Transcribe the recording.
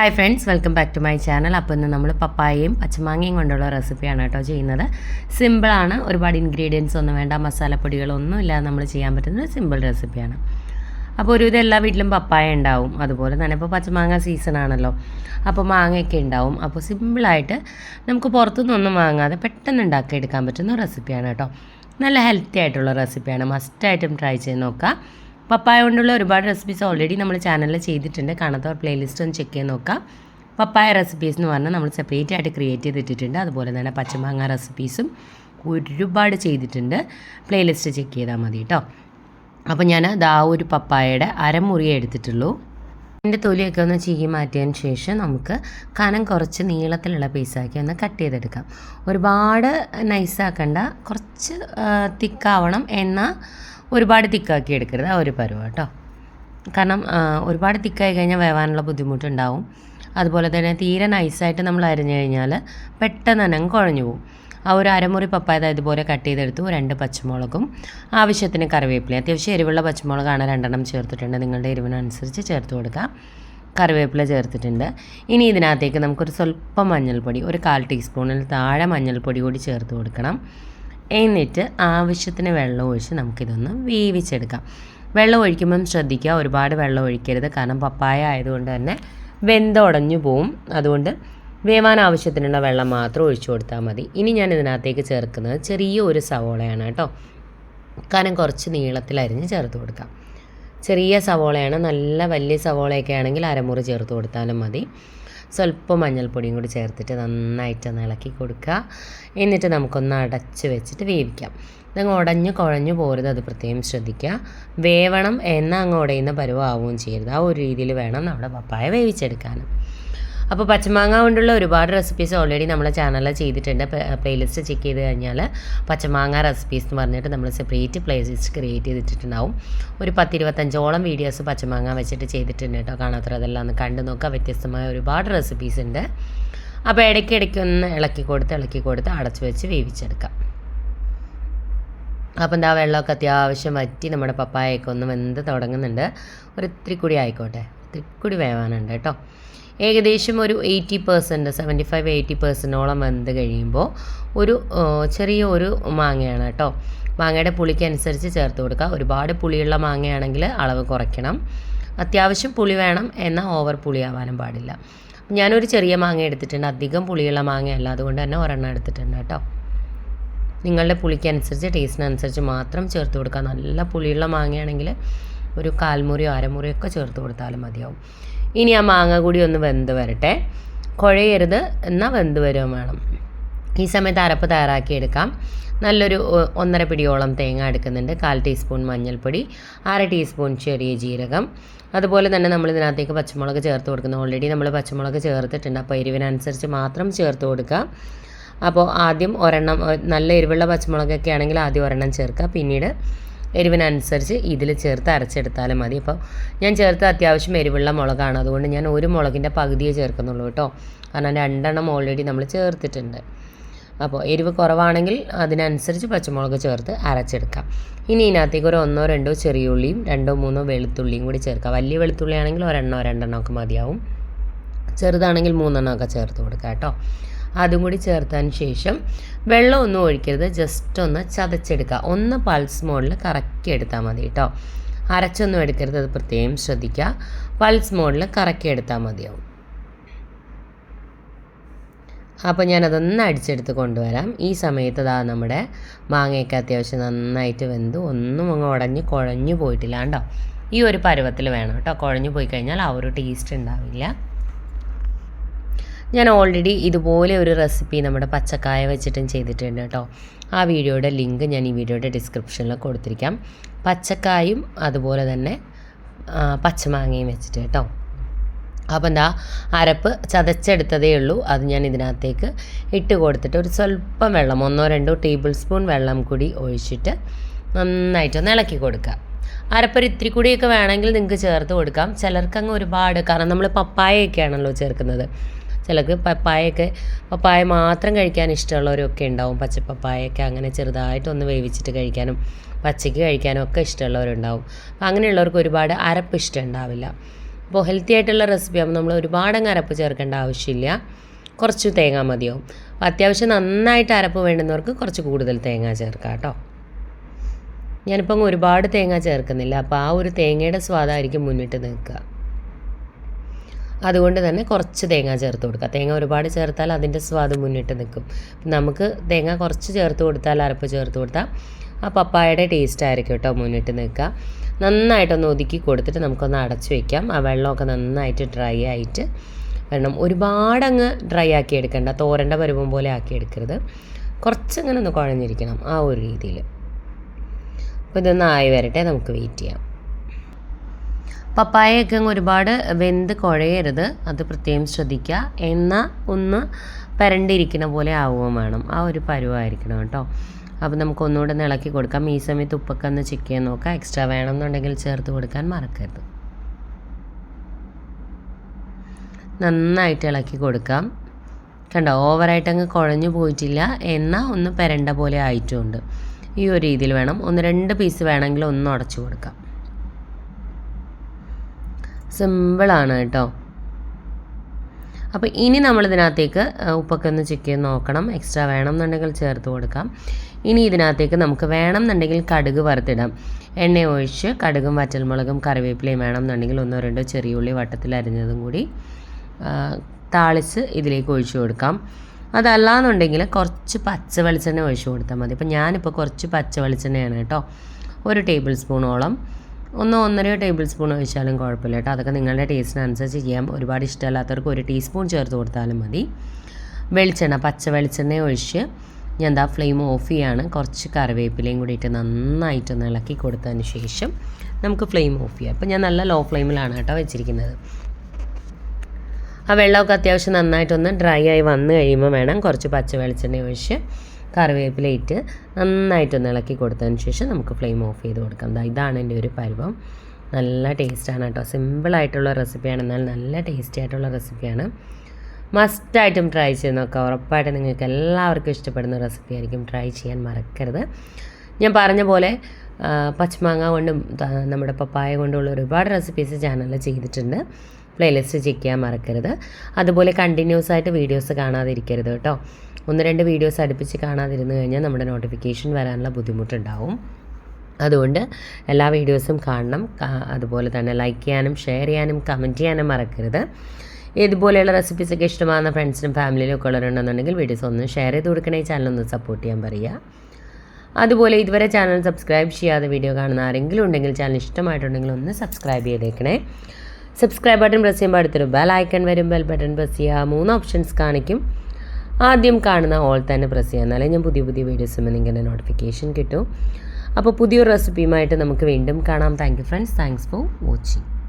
Hi friends welcome back to my channel അപ്പോൾ ഇന്ന് നമ്മൾ പപ്പായയും പച്ചമാങ്ങയും കൊണ്ടുള്ള റെസിപ്പിയാണ് കേട്ടോ ചെയ്യുന്നത്. സിമ്പിളാണ് ഒരുപാട് ഇൻഗ്രീഡിയൻസ് ഒന്നും വേണ്ട. മസാലപ്പൊടികളൊന്നും ഇല്ലാതെ നമ്മൾ ചെയ്യാൻ പറ്റുന്ന ഒരു സിമ്പിൾ റെസിപ്പിയാണ് അപ്പോൾ ഒരുവിധം എല്ലാ വീട്ടിലും പപ്പായ ഉണ്ടാവും. അതുപോലെ തന്നെ ഇപ്പോൾ പച്ചമാങ്ങ സീസൺ ആണല്ലോ. അപ്പോൾ മാങ്ങയൊക്കെ ഉണ്ടാവും. അപ്പോൾ സിമ്പിളായിട്ട് നമുക്ക് പുറത്തുനിന്നൊന്നും വാങ്ങാതെ പെട്ടെന്ന് ഉണ്ടാക്കി എടുക്കാൻ പറ്റുന്ന റെസിപ്പിയാണ് കേട്ടോ. നല്ല ഹെൽത്തി ആയിട്ടുള്ള റെസിപ്പിയാണ് മസ്റ്റായിട്ടും ട്രൈ ചെയ്ത് നോക്കുക പപ്പായ കൊണ്ടുള്ള ഒരുപാട് റെസിപ്പീസ് ഓൾറെഡി നമ്മൾ ചാനലിൽ ചെയ്തിട്ടുണ്ട്. കാണാത്തവർ പ്ലേലിസ്റ്റ് ഒന്ന് ചെക്ക് ചെയ്ത് നോക്കാം. പപ്പായ റെസിപ്പീസ് എന്ന് പറഞ്ഞാൽ നമ്മൾ സെപ്പറേറ്റ് ആയിട്ട് ക്രിയേറ്റ് ചെയ്തിട്ടിട്ടുണ്ട് അതുപോലെ തന്നെ പച്ചമാങ്ങ റെസിപ്പീസും ഒരുപാട് ചെയ്തിട്ടുണ്ട്. പ്ലേലിസ്റ്റ് ചെക്ക് ചെയ്താൽ മതി കേട്ടോ അപ്പോൾ ഞാൻ ദാ ഒരു പപ്പായയുടെ അരമുറിയെ എടുത്തിട്ടുള്ളൂ. എന്റെ തൊലിയൊക്കെ ഒന്ന് ചീകി മാറ്റിയതിന് ശേഷം നമുക്ക് കനം കുറച്ച് നീളത്തിലുള്ള പീസാക്കി ഒന്ന് കട്ട് ചെയ്തെടുക്കാം. ഒരുപാട് നൈസാക്കണ്ട കുറച്ച് തിക്കാവണം എന്നാൽ ഒരുപാട് തിക്കാക്കി എടുക്കരുത്. ആ ഒരു പരുവ കേട്ടോ. കാരണം ഒരുപാട് തിക്കായി കഴിഞ്ഞാൽ വേവാനുള്ള ബുദ്ധിമുട്ടുണ്ടാവും. അതുപോലെ തന്നെ തീരെ നൈസായിട്ട് നമ്മൾ അരിഞ്ഞു കഴിഞ്ഞാൽ പെട്ടെന്ന് തന്നെ കുഴഞ്ഞു പോകും. ആ ഒരു അരമുറി പപ്പായ ഇതുപോലെ കട്ട് ചെയ്തെടുത്തു. രണ്ട് പച്ചമുളകും. ആവശ്യത്തിന് കറിവേപ്പില. അത്യാവശ്യം എരിവുള്ള പച്ചമുളകാണ് രണ്ടെണ്ണം ചേർത്തിട്ടുണ്ട്. നിങ്ങളുടെ എരിവിനനുസരിച്ച് ചേർത്ത് കൊടുക്കുക കറിവേപ്പില ചേർത്തിട്ടുണ്ട്. ഇനി ഇതിനകത്തേക്ക് നമുക്കൊരു സ്വല്പം മഞ്ഞൾപ്പൊടി ഒരു കാൽ ടീസ്പൂണിൽ താഴെ മഞ്ഞൾപ്പൊടി കൂടി ചേർത്ത് കൊടുക്കണം. എന്നിട്ട് ആവശ്യത്തിന് വെള്ളം ഒഴിച്ച് നമുക്കിതൊന്ന് വേവിച്ചെടുക്കാം. വെള്ളം ഒഴിക്കുമ്പം ശ്രദ്ധിക്കുക ഒരുപാട് വെള്ളം ഒഴിക്കരുത്. കാരണം പപ്പായ ആയതുകൊണ്ട് തന്നെ വെന്തുടഞ്ഞു പോവും. അതുകൊണ്ട് വേവാൻ ആവശ്യത്തിനുള്ള വെള്ളം മാത്രം ഒഴിച്ചു കൊടുത്താൽ മതി. ഇനി ഞാൻ ഇതിനകത്തേക്ക് ചേർക്കുന്നത് ചെറിയ ഒരു സവോളയാണ് കേട്ടോ. കാരണം കുറച്ച് നീളത്തിൽ അരിഞ്ഞ് ചേർത്ത് കൊടുക്കാം. ചെറിയ സവോളയാണ്. നല്ല വലിയ സവോളയൊക്കെ ആണെങ്കിൽ അരമുറി ചേർത്ത് കൊടുത്താലും മതി. സ്വല്പം മഞ്ഞൾപ്പൊടിയും കൂടി ചേർത്തിട്ട് നന്നായിട്ടൊന്ന് ഇളക്കി കൊടുക്കുക. എന്നിട്ട് നമുക്കൊന്ന് അടച്ച് വെച്ചിട്ട് വേവിക്കാം. ഇതങ്ങ് ഉടഞ്ഞ് കുഴഞ്ഞു പോരുത് അത് പ്രത്യേകം ശ്രദ്ധിക്കുക. വേവണം എന്നാൽ അങ്ങ് ഉടയുന്ന പരുവാവുകയും ചെയ്യരുത്. ആ ഒരു രീതിയിൽ വേണം നമ്മുടെ പപ്പായ വേവിച്ചെടുക്കാനും അപ്പോൾ പച്ചമാങ്ങ കൊണ്ടുള്ള ഒരുപാട് റെസിപ്പീസ് ഓൾറെഡി നമ്മളെ ചാനലിൽ ചെയ്തിട്ടുണ്ട്. പ്ലേലിസ്റ്റ് ചെക്ക് ചെയ്ത് കഴിഞ്ഞാൽ പച്ചമാങ്ങ റെസിപ്പീസ് എന്ന് പറഞ്ഞിട്ട് നമ്മൾ സെപ്പറേറ്റ് പ്ലേലിസ്റ്റ് ക്രിയേറ്റ് ചെയ്തിട്ടുണ്ടാവും. ഒരു പത്തിരുപത്തഞ്ചോളം വീഡിയോസ് പച്ചമാങ്ങ വെച്ചിട്ട് ചെയ്തിട്ടുണ്ട് കേട്ടോ. കാണാത്ര അതെല്ലാം ഒന്ന് കണ്ടു നോക്കുക വ്യത്യസ്തമായ ഒരുപാട് റെസിപ്പീസ് ഉണ്ട്. അപ്പോൾ ഇടയ്ക്ക് ഇടയ്ക്ക് ഒന്ന് ഇളക്കി കൊടുത്ത് ഇളക്കി കൊടുത്ത് അടച്ചു വെച്ച് വേവിച്ചെടുക്കാം. അപ്പം എന്താ വെള്ളമൊക്കെ അത്യാവശ്യം വറ്റി നമ്മുടെ പപ്പായൊക്കെ ഒന്ന് വെന്ത് തുടങ്ങുന്നുണ്ട്. ഒരു ഇത്തിരി കൂടി ആയിക്കോട്ടെ. ഇത്തിരി കൂടി വേവാനുണ്ട് കേട്ടോ. ഏകദേശം ഒരു eighty percent seventy five eighty പെർസെന്റോളം വെന്ത് കഴിയുമ്പോൾ ഒരു ചെറിയ ഒരു മാങ്ങയാണ് കേട്ടോ. മാങ്ങയുടെ പുളിക്കനുസരിച്ച് ചേർത്ത് കൊടുക്കുക. ഒരുപാട് പുളിയുള്ള മാങ്ങയാണെങ്കിൽ അളവ് കുറയ്ക്കണം. അത്യാവശ്യം പുളി വേണം എന്നാൽ ഓവർ പുളിയാവാനും പാടില്ല. ഞാനൊരു ചെറിയ മാങ്ങ എടുത്തിട്ടുണ്ട്. അധികം പുളിയുള്ള മാങ്ങയല്ല. അതുകൊണ്ട് തന്നെ ഒരെണ്ണം എടുത്തിട്ടുണ്ട് കേട്ടോ. നിങ്ങളുടെ പുളിക്കനുസരിച്ച് ടേസ്റ്റിനനുസരിച്ച് മാത്രം ചേർത്ത് കൊടുക്കുക. നല്ല പുളിയുള്ള മാങ്ങയാണെങ്കിൽ ഒരു കാൽമുറിയോ അരമുറിയോ ഒക്കെ ചേർത്ത് കൊടുത്താലും മതിയാവും. ഇനി ആ മാങ്ങ കൂടി ഒന്ന് വെന്ത് വരട്ടെ. കുഴയരുത് എന്നാൽ വെന്ത് വരുകയും വേണം ഈ സമയത്ത് അരപ്പ് തയ്യാറാക്കി എടുക്കാം. നല്ലൊരു ഒന്നര പിടിയോളം തേങ്ങ എടുക്കുന്നുണ്ട്. കാൽ ടീസ്പൂൺ മഞ്ഞൾപ്പൊടി അര ടീസ്പൂൺ ചെറിയ ജീരകം. അതുപോലെ തന്നെ നമ്മൾ ഇതിനകത്തേക്ക് പച്ചമുളക് ചേർത്ത് കൊടുക്കുന്നു. ഓൾറെഡി നമ്മൾ പച്ചമുളക് ചേർത്തിട്ടുണ്ട്. അപ്പോൾ എരിവിനനുസരിച്ച് മാത്രം ചേർത്ത് കൊടുക്കുക. അപ്പോൾ ആദ്യം ഒരെണ്ണം നല്ല എരിവുള്ള പച്ചമുളകൊക്കെ ആണെങ്കിൽ ആദ്യം ഒരെണ്ണം ചേർക്കുക. പിന്നീട് എരിവിനനുസരിച്ച് ഇതിൽ ചേർത്ത് അരച്ചെടുത്താലും മതി. അപ്പോൾ ഞാൻ ചേർത്ത് അത്യാവശ്യം എരിവുള്ള മുളകാണ്. അതുകൊണ്ട് ഞാൻ ഒരു മുളകിന്റെ പകുതിയേ ചേർക്കുന്നുള്ളൂ കേട്ടോ. കാരണം രണ്ടെണ്ണം ഓൾറെഡി നമ്മൾ ചേർത്തിട്ടുണ്ട്. അപ്പോൾ എരിവ് കുറവാണെങ്കിൽ അതിനനുസരിച്ച് പച്ചമുളക് ചേർത്ത് അരച്ചെടുക്കാം. ഇനി ഇതിനകത്തേക്ക് ഒരു ഒന്നോ രണ്ടോ ചെറിയ ഉള്ളിയും രണ്ടോ മൂന്നോ വെളുത്തുള്ളിയും കൂടി ചേർക്കാം. വലിയ വെളുത്തുള്ളി ആണെങ്കിൽ ഒരെണ്ണോ രണ്ടെണ്ണമൊക്കെ മതിയാവും. ചെറുതാണെങ്കിൽ മൂന്നെണ്ണമൊക്കെ ചേർത്ത് കൊടുക്കാം കേട്ടോ. അതും കൂടി ചേർത്തതിന് ശേഷം വെള്ളം ഒന്നും ഒഴിക്കരുത്. ജസ്റ്റ് ഒന്ന് ചതച്ചെടുക്കുക. ഒന്ന് പൾസ് മോഡിൽ കറക്കി എടുത്താൽ മതി കേട്ടോ. അരച്ചൊന്നും എടുക്കരുത്. അത് പ്രത്യേകം ശ്രദ്ധിക്കുക. പൾസ് മോഡിൽ കറക്കി എടുത്താൽ മതിയാവും. അപ്പോൾ ഞാനതൊന്ന് അടിച്ചെടുത്ത് കൊണ്ടുവരാം. ഈ സമയത്ത് ദാ നമ്മുടെ മാങ്ങയൊക്കെ അത്യാവശ്യം നന്നായിട്ട് വെന്ത്. ഒന്നും അങ്ങ് ഉടഞ്ഞ് കുഴഞ്ഞു പോയിട്ടില്ല കേട്ടോ. ഈ ഒരു പരുവത്തിൽ വേണം കേട്ടോ. കുഴഞ്ഞു പോയി കഴിഞ്ഞാൽ ആ ഒരു ടേസ്റ്റ് ഉണ്ടാവില്ല. ഞാൻ ഓൾറെഡി ഇതുപോലെ ഒരു റെസിപ്പി നമ്മുടെ പച്ചക്കായ വെച്ചിട്ടും ചെയ്തിട്ടുണ്ട് കേട്ടോ ആ വീഡിയോയുടെ ലിങ്ക് ഞാൻ ഈ വീഡിയോയുടെ ഡിസ്ക്രിപ്ഷനിൽ കൊടുത്തിരിക്കാം. പച്ചക്കായും അതുപോലെ തന്നെ പച്ചമാങ്ങയും വെച്ചിട്ട് കേട്ടോ അപ്പം എന്താ അരപ്പ് ചതച്ചെടുത്തതേ ഉള്ളൂ. അത് ഞാൻ ഇതിനകത്തേക്ക് ഇട്ട് കൊടുത്തിട്ട് ഒരു സ്വല്പം വെള്ളം ഒന്നോ രണ്ടോ ടേബിൾ സ്പൂൺ വെള്ളം കൂടി ഒഴിച്ചിട്ട് നന്നായിട്ടൊന്ന് ഇളക്കി കൊടുക്കുക. അരപ്പൊരു ഇത്തിരി കൂടിയൊക്കെ വേണമെങ്കിൽ നിങ്ങൾക്ക് ചേർത്ത് കൊടുക്കാം. ചിലർക്കങ്ങ് ഒരുപാട് കാരണം നമ്മൾ പപ്പായയൊക്കെയാണല്ലോ ചേർക്കുന്നത്. ചിലർക്ക് പപ്പായൊക്കെ പപ്പായ മാത്രം കഴിക്കാൻ ഇഷ്ടമുള്ളവരൊക്കെ ഉണ്ടാവും. പച്ചപ്പപ്പായൊക്കെ അങ്ങനെ ചെറുതായിട്ടൊന്ന് വേവിച്ചിട്ട് കഴിക്കാനും പച്ചയ്ക്ക് കഴിക്കാനും ഒക്കെ ഇഷ്ടമുള്ളവരുണ്ടാവും. അപ്പം അങ്ങനെയുള്ളവർക്ക് ഒരുപാട് അരപ്പ് ഇഷ്ടം ഉണ്ടാവില്ല. അപ്പോൾ ഹെൽത്തി ആയിട്ടുള്ള റെസിപ്പി ആകുമ്പോൾ നമ്മൾ ഒരുപാടങ്ങ് അരപ്പ് ചേർക്കേണ്ട ആവശ്യമില്ല. കുറച്ച് തേങ്ങ മതിയാവും. അപ്പോൾ അത്യാവശ്യം നന്നായിട്ട് അരപ്പ് വേണ്ടുന്നവർക്ക് കുറച്ച് കൂടുതൽ തേങ്ങ ചേർക്കാം കേട്ടോ. ഞാനിപ്പം ഒരുപാട് തേങ്ങ ചേർക്കുന്നില്ല. അപ്പോൾ ആ ഒരു തേങ്ങയുടെ സ്വാദായിരിക്കും മുന്നിട്ട് നിൽക്കുക. അതുകൊണ്ട് തന്നെ കുറച്ച് തേങ്ങ ചേർത്ത് കൊടുക്കുക. തേങ്ങ ഒരുപാട് ചേർത്താൽ അതിന്റെ സ്വാദ് മുന്നിട്ട് നിൽക്കും. നമുക്ക് തേങ്ങ കുറച്ച് ചേർത്ത് കൊടുത്താൽ അരപ്പ് ചേർത്ത് കൊടുത്താൽ ആ പപ്പായയുടെ ടേസ്റ്റ് ആയിരിക്കും കേട്ടോ മുന്നിട്ട് നിൽക്കുക. നന്നായിട്ടൊന്ന് ഒതുക്കി കൊടുത്തിട്ട് നമുക്കൊന്ന് അടച്ചു വയ്ക്കാം ആ വെള്ളമൊക്കെ നന്നായിട്ട് ഡ്രൈ ആയിട്ട് വേണം ഒരുപാടങ്ങ് ഡ്രൈ ആക്കി എടുക്കണ്ട. തോരന്റെ പരുവം പോലെ ആക്കി എടുക്കരുത്. കുറച്ചങ്ങനെ ഒന്ന് കുഴഞ്ഞിരിക്കണം ആ ഒരു രീതിയിൽ. അപ്പോൾ ഇതൊന്ന് ആയി വരട്ടെ. നമുക്ക് വെയിറ്റ് ചെയ്യാം. പപ്പായയൊക്കെ അങ്ങ് ഒരുപാട് വെന്ത് കുഴയരുത്. അത് പ്രത്യേകം ശ്രദ്ധിക്കുക. എന്നാൽ ഒന്ന് പരണ്ടിരിക്കുന്ന പോലെ ആവുകയും വേണം. ആ ഒരു പരുവായിരിക്കണം കേട്ടോ. അപ്പോൾ നമുക്ക് ഒന്നുകൂടെ ഇളക്കി കൊടുക്കാം. ഈ സമയത്ത് ഉപ്പൊക്കെ ഒന്ന് ചെക്ക് ചെയ്യാൻ നോക്കാം. എക്സ്ട്രാ വേണമെന്നുണ്ടെങ്കിൽ ചേർത്ത് കൊടുക്കാൻ മറക്കരുത്. നന്നായിട്ട് ഇളക്കി കൊടുക്കാം. കണ്ടോ? ഓവറായിട്ട് അങ്ങ് കുഴഞ്ഞു പോയിട്ടില്ല. എന്നാൽ ഒന്ന് പെരണ്ട പോലെ ആയിട്ടുണ്ട്. ഈ ഒരു രീതിയിൽ വേണം. ഒന്ന് രണ്ട് പീസ് വേണമെങ്കിൽ ഒന്ന് ഉടച്ചു കൊടുക്കാം. സിമ്പിളാണ് കേട്ടോ. അപ്പോൾ ഇനി നമ്മൾ ഇതിനകത്തേക്ക് ഉപ്പൊക്കെ ഒന്ന് ചെക്ക് ചെയ്ത് നോക്കണം. എക്സ്ട്രാ വേണം എന്നുണ്ടെങ്കിൽ ചേർത്ത് കൊടുക്കാം. ഇനി ഇതിനകത്തേക്ക് നമുക്ക് വേണം എന്നുണ്ടെങ്കിൽ കടുക് വറുത്തിടാം. എണ്ണ ഒഴിച്ച് കടുകും വറ്റൽമുളകും കറിവേപ്പിലയും വേണം എന്നുണ്ടെങ്കിൽ ഒന്നോ രണ്ടോ ചെറിയ ഉള്ളി വട്ടത്തിൽ അരിഞ്ഞതും കൂടി താളിച്ച് ഇതിലേക്ക് ഒഴിച്ചു കൊടുക്കാം. അതല്ലാന്നുണ്ടെങ്കിൽ കുറച്ച് പച്ച വെളിച്ചെണ്ണ ഒഴിച്ചു കൊടുത്താൽ മതി. ഇപ്പം ഞാനിപ്പോൾ കുറച്ച് പച്ച വെളിച്ചെണ്ണയാണ് കേട്ടോ. ഒരു ടേബിൾ സ്പൂണോളം ഒന്നോ ഒന്നരയോ ടേബിൾ സ്പൂൺ ഒഴിച്ചാലും കുഴപ്പമില്ല കേട്ടോ. അതൊക്കെ നിങ്ങളുടെ ടേസ്റ്റിനനുസരിച്ച് ചെയ്യാം. ഒരുപാട് ഇഷ്ടമല്ലാത്തവർക്ക് ഒരു ടീസ്പൂൺ ചേർത്ത് കൊടുത്താലും മതി. വെളിച്ചെണ്ണ പച്ച വെളിച്ചെണ്ണ ഒഴിച്ച് ഞാൻ എന്താ ഫ്ലെയിം ഓഫ് ചെയ്യാണ്. കുറച്ച് കറിവേപ്പിലയും കൂടിയിട്ട് നന്നായിട്ട് നന്നായിട്ടൊന്ന് ഇളക്കി കൊടുത്തതിന് ശേഷം നമുക്ക് ഫ്ലെയിം ഓഫ് ചെയ്യാം. അപ്പോൾ ഞാൻ നല്ല ലോ ഫ്ലെയിമിലാണ് കേട്ടോ വെച്ചിരിക്കുന്നത്. ആ വെള്ളമൊക്കെ അത്യാവശ്യം നന്നായിട്ടൊന്ന് ഡ്രൈ ആയി വന്നു കഴിയുമ്പോൾ വേണം കുറച്ച് പച്ച വെളിച്ചെണ്ണ ഒഴിച്ച് കറിവേപ്പില ഇട്ട് നന്നായിട്ടൊന്ന് ഇളക്കി കൊടുത്തതിന് ശേഷം നമുക്ക് ഫ്ലെയിം ഓഫ് ചെയ്ത് കൊടുക്കാം. ഇതാണ് എന്റെ ഒരു പരുവം. നല്ല ടേസ്റ്റാണ് കേട്ടോ. സിമ്പിളായിട്ടുള്ള റെസിപ്പിയാണ്. എന്നാൽ നല്ല ടേസ്റ്റി ആയിട്ടുള്ള റെസിപ്പിയാണ്. മസ്റ്റായിട്ടും ട്രൈ ചെയ്ത് നോക്കാം. ഉറപ്പായിട്ട് നിങ്ങൾക്ക് എല്ലാവർക്കും ഇഷ്ടപ്പെടുന്ന റെസിപ്പി ആയിരിക്കും. ട്രൈ ചെയ്യാൻ മറക്കരുത്. ഞാൻ പറഞ്ഞ പോലെ പച്ചമാങ്ങ കൊണ്ടും നമ്മുടെ പപ്പായ കൊണ്ടുള്ള ഒരുപാട് റെസിപ്പീസ് ചാനലിൽ ചെയ്തിട്ടുണ്ട്. പ്ലേലിസ്റ്റ് ചെക്ക് ചെയ്യാൻ മറക്കരുത്. അതുപോലെ കണ്ടിന്യൂസ് ആയിട്ട് വീഡിയോസ് കാണാതിരിക്കരുത് കേട്ടോ. ഒന്ന് രണ്ട് വീഡിയോസ് അടുപ്പിച്ച് കാണാതിരുന്നു കഴിഞ്ഞാൽ നമ്മുടെ നോട്ടിഫിക്കേഷൻ വരാനുള്ള ബുദ്ധിമുട്ടുണ്ടാവും. അതുകൊണ്ട് എല്ലാ വീഡിയോസും കാണണം. അതുപോലെ തന്നെ ലൈക്ക് ചെയ്യാനും ഷെയർ ചെയ്യാനും കമന്റ് ചെയ്യാനും മറക്കരുത്. ഇതുപോലെയുള്ള റെസിപ്പീസൊക്കെ ഇഷ്ടമാകുന്ന ഫ്രണ്ട്സിനും ഫാമിലിയിലും ഒക്കെ ഉള്ളവരുണ്ടെന്നുണ്ടെങ്കിൽ വീഡിയോസ് ഒന്ന് ഷെയർ ചെയ്ത് കൊടുക്കണേ. ചാനൽ ഒന്ന് സപ്പോർട്ട് ചെയ്യാൻ പറയുക. അതുപോലെ ഇതുവരെ ചാനൽ സബ്സ്ക്രൈബ് ചെയ്യാതെ വീഡിയോ കാണുന്ന ആരെങ്കിലും ഉണ്ടെങ്കിൽ ചാനൽ ഇഷ്ടമായിട്ടുണ്ടെങ്കിൽ ഒന്ന് സബ്സ്ക്രൈബ് ചെയ്തേക്കണേ. സബ്സ്ക്രൈബ് ബട്ടൺ പ്രസ് ചെയ്യുമ്പോൾ അടുത്തൊരു ബെൽ ഐക്കൺ വരും. ബെൽ ബട്ടൺ പ്രസ് ചെയ്യുക. മൂന്ന് ഓപ്ഷൻസ് കാണിക്കും. ആദ്യം കാണുന്ന ഓൾ തന്നെ പ്രസ് ചെയ്യുക. എന്നാലേ ഞാൻ പുതിയ പുതിയ വീഡിയോസ് ഇങ്ങനെ നോട്ടിഫിക്കേഷൻ കിട്ടും. അപ്പോൾ പുതിയൊരു റെസിപ്പിയുമായിട്ട് നമുക്ക് വീണ്ടും കാണാം. Thank you friends thanks for watching